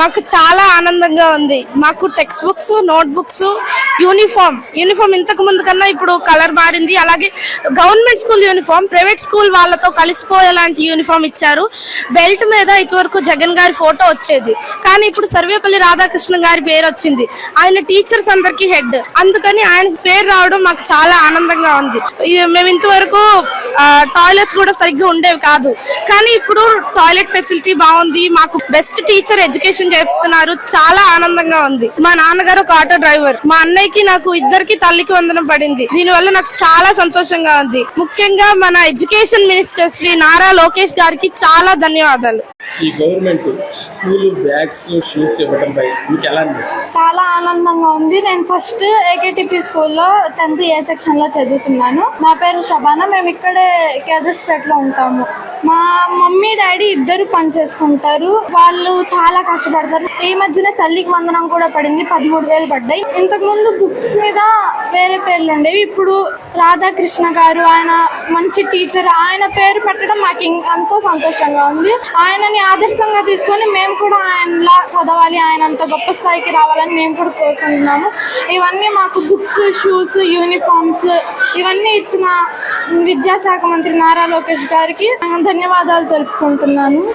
మాకు చాలా ఆనందంగా ఉంది. మాకు text books note books uniform uniform ఇంతకు ముందు కన్నా ఇప్పుడు కలర్ మారింది. అలాగే government school uniform private school వాళ్ళతో కలిసిపోయేలాంటి యూనిఫామ్ ఇచ్చారు. బెల్ట్ మీద ఇదివరకు జగన్ గారి ఫోటో వచ్చేది. కానీ ఇప్పుడు సర్వేపల్లి రాధాకృష్ణ గారి పేరు వచ్చింది. ఆయన టీచర్స్ అందరికి హెడ్ అందుకని ఆయన పేరు రావడం మాకు చాలా ఆనందంగా ఉంది. మేము ఇంతవరకు టాయిలెట్స్ కూడా సరిగ్గా ఉండేవి కాదు. కానీ ఇప్పుడు టాయిలెట్ ఫెసిలిటీ బాగుంది మాకు బెస్ట్ టీచర్ ఎడ్యుకేషన్ చెప్తున్నారు చాలా ఆనందంగా ఉంది. మా నాన్నగారు ఒక ఆటో డ్రైవర్ మా అన్నయ్యకి నాకు ఇద్దరికి తల్లికి వందనం పడింది. దీనివల్ల నాకు చాలా సంతోషంగా ఉంది. ముఖ్యంగా మన ఎడ్యుకేషన్ మినిస్టర్ శ్రీ నారా లోకేష్ గారికి చాలా ధన్యవాదాలు. ఈ గవర్నమెంట్ స్కూల్ బ్యాగ్స్ షూస్ ఇవ్వడంపై మీకు ఎలా అనిపిస్తుంది? చాలా ఆనందంగా ఉంది. నేను ఫస్ట్ ఏకేటిపి స్కూల్లో టెన్త్ ఏ సెక్షన్లో చదువుతున్నాను. నా పేరు శబానా మేము ఇక్కడే కేజస్పేటలో ఉంటాము. మా మమ్మీ డాడీ ఇద్దరు పని చేసుకుంటారు. వాళ్ళు చాలా కష్టపడతారు. ఈ మధ్యన తల్లికి వందనం కూడా పడింది. పదమూడు వేలు పడ్డాయి. ఇంతకు ముందు బుక్స్ మీద వేరే పేర్లు ఉండేవి. ఇప్పుడు రాధాకృష్ణ గారు ఆయన మంచి టీచర్ ఆయన పేరు పెట్టడం మాకు ఎంతో సంతోషంగా ఉంది. ఆయనని ఆదర్శంగా తీసుకొని మేము కూడా ఆయనలా చదవాలి ఆయన అంత గొప్ప స్థాయికి రావాలని మేము కూడా కోరుకుంటున్నాము. ఇవన్నీ మాకు బుక్స్ షూస్ యూనిఫామ్స్ ఇవన్నీ ఇచ్చిన విద్యాశాఖ మంత్రి నారా లోకేష్ గారికి ధన్యవాదాలు తెలుపుకుంటున్నాను.